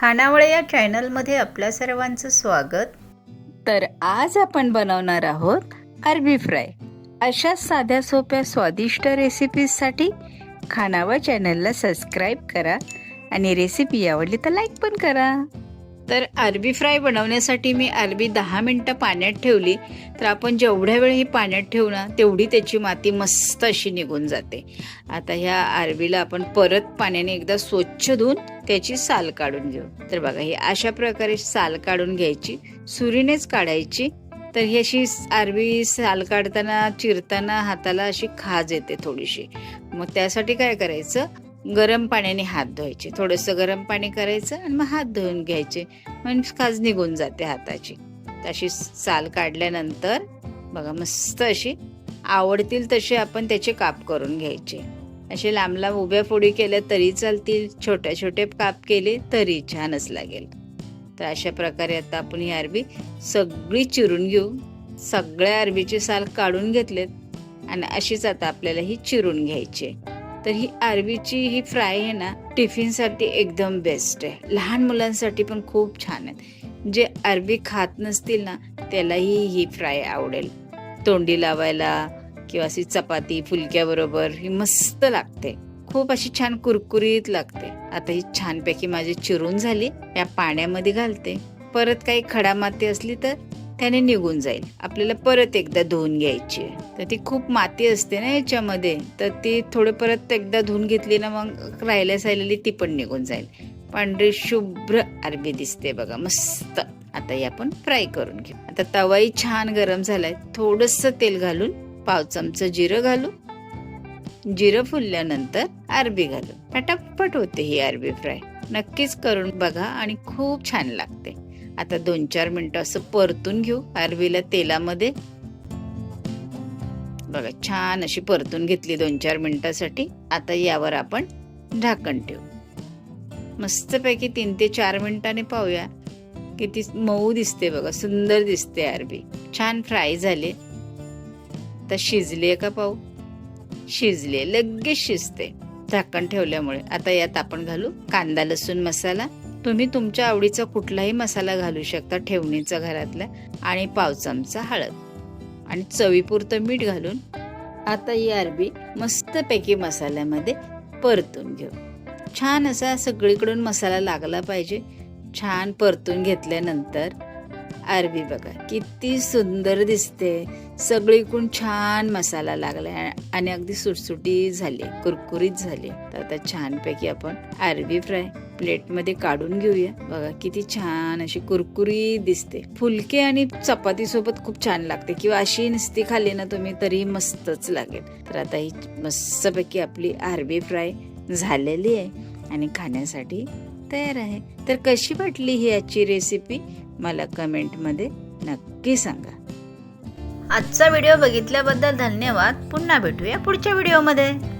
खानावळे या चॅनलमध्ये आपल्या सर्वांचं स्वागत. तर आज आपण बनवणार आहोत अरबी फ्राय. अशा साध्या सोप्या स्वादिष्ट रेसिपीजसाठी खानावळ चॅनलला सबस्क्राईब करा आणि रेसिपी आवडली तर लाईक पण करा. तर अरबी फ्राय बनवण्यासाठी मी अरबी दहा मिनटं पाण्यात ठेवली. तर आपण जेवढ्या वेळ ही पाण्यात ठेवू ना तेवढी त्याची माती मस्त अशी निघून जाते. आता ह्या अरबीला आपण परत पाण्याने एकदा स्वच्छ धुवून त्याची साल काढून घेऊ. तर बघा ही अशा प्रकारे साल काढून घ्यायची सुरीनेच काढायची. तर ही अशी अरबी साल काढताना चिरताना हाताला अशी खाज येते थोडीशी. मग त्यासाठी काय करायचं? गरम पाण्याने हात धुवायचे. थोडंसं गरम पाणी करायचं आणि मग हात धुवून घ्यायचे. म्हणजे खाज निघून जाते हाताची. तशी साल काढल्यानंतर बघा मस्त अशी आवडतील तसे आपण त्याचे काप करून घ्यायचे. असे लांब लांब उभ्या फोडी केल्या तरी चालतील. छोट्या छोटे काप केले तरी छानच लागेल. तर अशा प्रकारे आता आपण ही अरबी सगळी चिरून घेऊ. सगळ्या अरबीचे साल काढून घेतलेत. आणि अशीच आता आपल्याला ही चिरून घ्यायची तर ही अरबीची ही फ्राय आहे ना टिफिनसाठी एकदम बेस्ट आहे. लहान मुलांसाठी पण खूप छान आहेत. जे अरबी खात नसतील ना त्यालाही ही फ्राय आवडेल. तोंडी लावायला किंवा अशी चपाती फुलक्याबरोबर ही मस्त लागते. खूप अशी छान कुरकुरीत लागते. आता ही छानपैकी माझी चिरून झाली. या पाण्यामध्ये घालते. परत काही खडा माती असली तर त्याने निघून जाईल. आपल्याला परत एकदा धुवून घ्यायची आहे. तर ती खूप माती असते ना याच्यामध्ये. तर ती थोडं परत एकदा धुवून घेतली ना मग राहिल्या सायलेली ती पण निघून जाईल. पांढरी शुभ्र अरबी दिसते बघा. मस्त. आता ही आपण फ्राय करून घेऊ. आता तवाही छान गरम झालाय. थोडस तेल घालून पाव चमचं जिरं घालू जिरं फुलल्यानंतर अरबी घालू पटापट होते ही अरबी फ्राय. नक्कीच करून बघा आणि खूप छान लागते. आता दोन चार मिनटं असं परतून घेऊ अरबीला तेलामध्ये. बघा छान अशी परतून घेतली दोन चार मिनिटासाठी. आता यावर आपण झाकण ठेवू. मस्तपैकी तीन ते चार मिनिटाने पाहूया किती मऊ दिसते बघा सुंदर दिसते अरबी छान फ्राय झाले. तर शिजले का पाहू? शिजले लगेच शिजते. झाकण ठेवल्यामुळे. आता यात आपण घालू कांदा लसूण मसाला. तुम्ही तुमच्या आवडीचा कुठलाही मसाला घालू शकता ठेवणीचा घरातला आणि पाव चमचा हळद. आणि चवीपुरतं मीठ घालून आता ही अरबी मस्तपैकी मसाल्यामध्ये परतून घेऊ. छान असा सगळीकडून मसाला लागला पाहिजे. छान परतून घेतल्यानंतर अरबी बघा किती सुंदर दिसते. सगळीकडून छान मसाला लागलाय आणि अगदी सुटसुटी झाली कुरकुरीत झाली. तर आता छानपैकी आपण अरबी फ्राय प्लेटमध्ये काढून घेऊया. बघा किती छान अशी कुरकुरी दिसते. फुलके आणि चपाती सोबत खूप छान लागते. किंवा अशी नुसती खाल्ली ना तुम्ही तरी मस्तच लागेल. तर आता ही मस्तपैकी आपली अरबी फ्राय झालेली आहे आणि खाण्यासाठी तयार आहे. तर कशी वाटली ही आजची रेसिपी मला कमेंटमध्ये नक्की सांगा. आजचा व्हिडिओ बघितल्याबद्दल धन्यवाद. पुन्हा भेटूया पुढच्या व्हिडिओमध्ये.